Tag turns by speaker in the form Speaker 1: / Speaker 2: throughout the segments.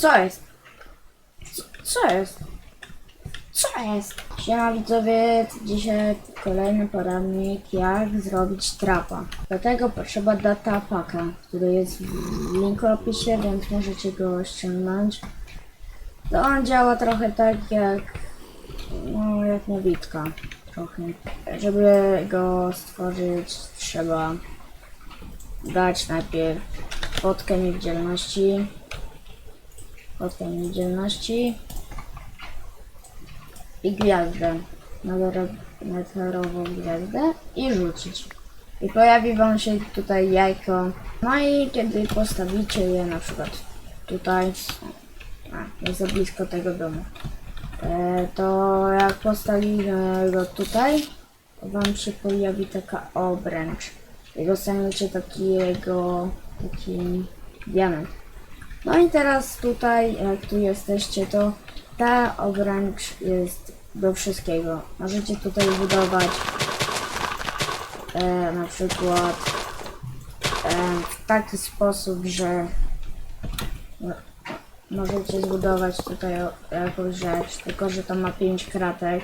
Speaker 1: Co jest? Co, co jest? Co jest? Siema widzowie, dzisiaj kolejny poradnik jak zrobić trapa. Do tego potrzeba datapaka, który jest w linku opisie, więc możecie go ściągnąć. To on działa trochę tak jak, no jak nawitka trochę. Żeby go stworzyć trzeba dać najpierw fotkę niewidzialności, fotkę niewidzialności i gwiazdę, meteorową gwiazdę i rzucić. I pojawi wam się tutaj jajko. No i kiedy postawicie je na przykład tutaj, a, jest za blisko tego domu, e, to jak postawimy go tutaj, to wam się pojawi taka obręcz. I dostaniecie takiego, taki diament. No i teraz tutaj, jak tu jesteście, to ta obręcz jest do wszystkiego. Możecie tutaj budować e, na przykład e, w taki sposób, że no, możecie zbudować tutaj jakąś rzecz, tylko że to ma 5 kratek.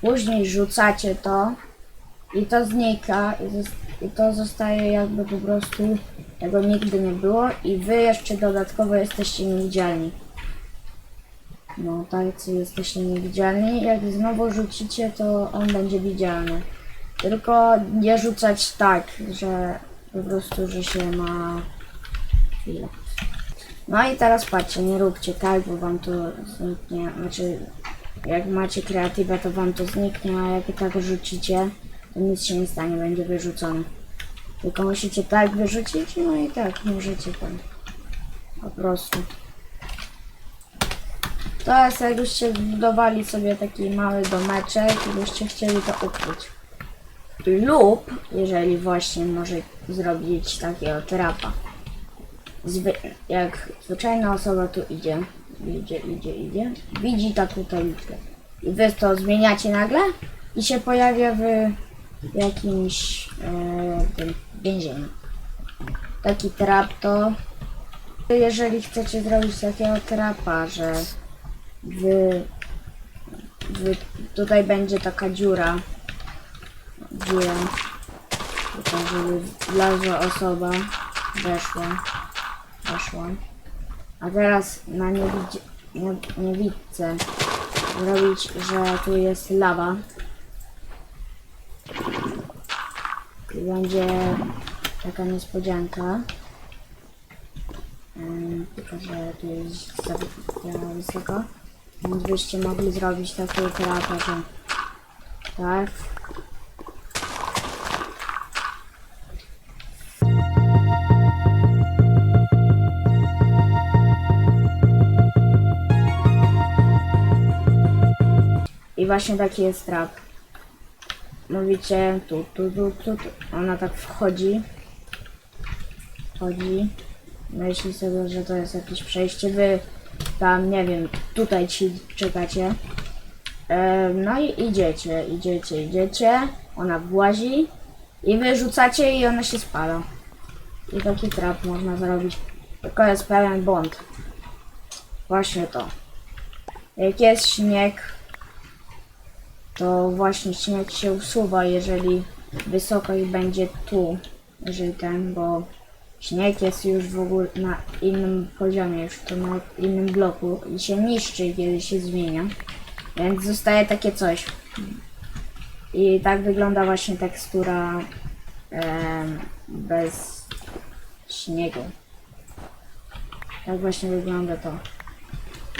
Speaker 1: Później rzucacie to i to znika i, i to zostaje jakby po prostu tego nigdy nie było i wy jeszcze dodatkowo jesteście niewidzialni. No, tacy jesteście niewidzialni. Jak znowu rzucicie, to on będzie widzialny. Tylko nie rzucać tak, że po prostu, że się ma chwilę. No i teraz patrzcie, nie róbcie tak, bo wam to zniknie. Znaczy, jak macie kreatywę, to wam to zniknie, a jak i tak rzucicie, nic się nie stanie, będzie wyrzucony. Tylko musicie tak wyrzucić, no i tak możecie tam. Po prostu. To jest jakbyście zbudowali sobie taki mały domeczek i byście chcieli to ukryć. Lub, jeżeli właśnie może zrobić takiego trapa. Zwy jak zwyczajna osoba tu idzie, idzie, idzie, idzie, widzi taką tabliczkę. I wy to zmieniacie nagle i się pojawia w jakimś e, więzieniu. Taki trap to jeżeli chcecie zrobić takiego trapa, że wy, wy, tutaj będzie taka dziura, dziura, tutaj żeby wlazła osoba, weszła, weszła, a teraz na niewidce zrobić, że tu jest lawa będzie taka niespodzianka. Tylko, że tu jest za, za wysoko. Więc byście mogli zrobić takiego trapa, że tak. I właśnie taki jest trap. Mówicie tu, tu, tu, tu, tu. Ona tak wchodzi. Wchodzi. Myśli sobie, że to jest jakieś przejście. Wy tam, nie wiem, tutaj ci czekacie. E, no i idziecie, idziecie, idziecie. Ona włazi. I wy rzucacie i ona się spala. I taki trap można zrobić. Tylko jest pewien błąd. Właśnie to. Jak jest śnieg, to właśnie śnieg się usuwa, jeżeli wysokość będzie tu, jeżeli ten, bo śnieg jest już w ogóle na innym poziomie, już to na innym bloku i się niszczy, kiedy się zmienia, więc zostaje takie coś. I tak wygląda właśnie tekstura em, bez śniegu. Tak właśnie wygląda to.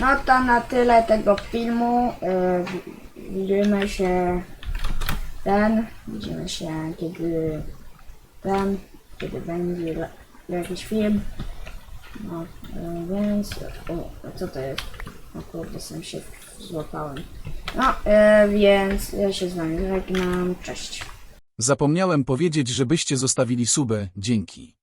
Speaker 1: No to na tyle tego filmu. Yy, widzimy się ten, widzimy się kiedy ten, kiedy będzie jakiś film. No, więc, o, co to jest? O kurde, sam się złapałem. No, yy, więc ja się z wami żegnam, cześć.
Speaker 2: Zapomniałem powiedzieć, żebyście zostawili subę, dzięki.